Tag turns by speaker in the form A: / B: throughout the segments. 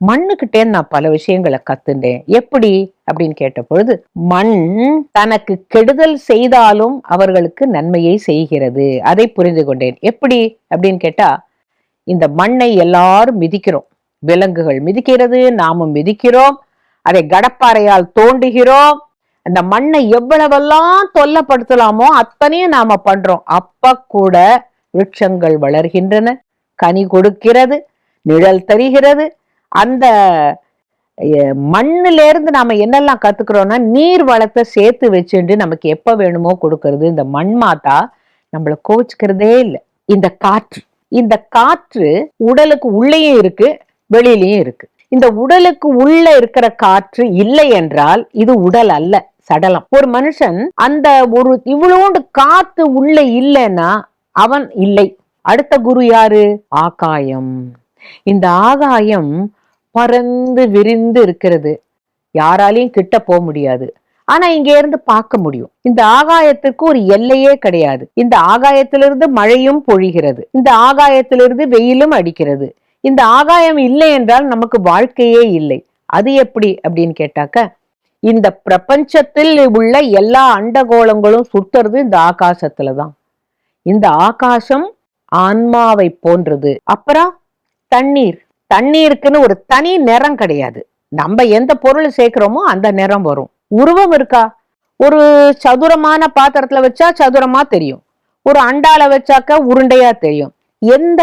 A: மண்ணுகிட்டே நான் பல விஷயங்களை கத்துண்டேன் எப்படி? அப்படின்னு கேட்ட பொழுது மண் தனக்கு கெடுதல் செய்தாலும் அவர்களுக்கு நன்மையை செய்கிறது. அதை புரிந்து கொண்டேன். எப்படி? அப்படின்னு கேட்டா இந்த மண்ணை எல்லாரும் மிதிக்கிறோம். விலங்குகள் மிதிக்கிறது நாமும் மிதிக்கிறோம். அதை கடப்பாறையால் தோண்டுகிறோம். அந்த மண்ணை எவ்வளவெல்லாம் தொல்லப்படுத்தலாமோ அத்தனையும் நாம பண்றோம். அப்ப கூட விருட்சங்கள் வளர்கின்றன. கனி கொடுக்கிறது நிழல் தருகிறது. அந்த மண்ணிலேருந்து மண்ணுல இருந்து நாம என்னெல்லாம் கத்துக்கிறோம்னா நீர் வளத்தை சேர்த்து வச்சுட்டு நமக்கு எப்போ வேணுமோ கொடுக்கறது. இந்த மண் மாதா நம்மள கோச்சிக்கிறதே இல்லை. இந்த காற்று. இந்த காற்று உடலுக்கு உள்ளேயும் இருக்கு வெளியிலையும் இருக்கு. இந்த உடலுக்கு உள்ள இருக்கிற காற்று இல்லை என்றால் இது உடல் அல்ல சடலம். ஒரு மனுஷன் அந்த ஒரு இவ்வளோண்டு காத்து உள்ள இல்லைன்னா அவன் இல்லை. அடுத்த குரு யாரு? ஆகாயம். இந்த ஆகாயம் பறந்து விரிந்து இருக்கிறது. யாராலையும் கிட்ட போக முடியாது. ஆனா இங்க இருந்து பார்க்க முடியும். இந்த ஆகாயத்துக்கு ஒரு எல்லையே கிடையாது. இந்த ஆகாயத்திலிருந்து மழையும் பொழிகிறது. இந்த ஆகாயத்திலிருந்து வெயிலும் அடிக்கிறது. இந்த ஆகாயம் இல்லை என்றால் நமக்கு வாழ்க்கையே இல்லை. அது எப்படி அப்படின்னு கேட்டாக்க இந்த பிரபஞ்சத்தில் உள்ள எல்லா அண்டகோளங்களும் சுத்துறது இந்த ஆகாசத்துல தான். இந்த ஆகாசம் ஆன்மாவை போன்றது. அப்புறம் தண்ணீர். தண்ணீருக்குன்னு ஒரு தனி நிறம் கிடையாது. நம்ம எந்த பொருள் சேர்க்கிறோமோ அந்த நிறம் வரும். உருவம் இருக்கா? ஒரு சதுரமான பாத்திரத்துல வச்சா சதுரமா தெரியும். ஒரு அண்டால வச்சாக்க உருண்டையா தெரியும். எந்த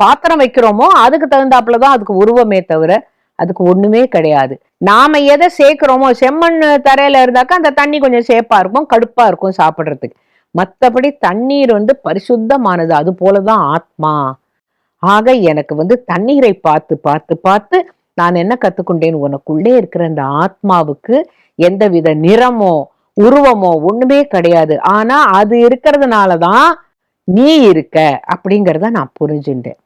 A: பாத்திரம் வைக்கிறோமோ அதுக்கு தகுந்தாப்புல தான் அதுக்கு உருவமே தவிர அதுக்கு ஒண்ணுமே கிடையாது. நாம எதை சேர்க்கிறோமோ செம்மண் தரையில இருந்தாக்கா அந்த தண்ணி கொஞ்சம் சேப்பா இருக்கும் கடுப்பா இருக்கும் சாப்பிடுறதுக்கு. மற்றபடி தண்ணீர் வந்து பரிசுத்தமானது. அது போலதான் ஆத்மா. ஆக எனக்கு வந்து தண்ணீரை பார்த்து பார்த்து பார்த்து நான் என்ன கத்துக்கொண்டேன்? உனக்குள்ளே இருக்கிற அந்த ஆத்மாவுக்கு எந்தவித நிறமோ உருவமோ ஒண்ணுமே கிடையாது. ஆனா அது இருக்கிறதுனால தான் நீ இருக்க அப்படிங்கிறத நான் புரிஞ்சுட்டேன்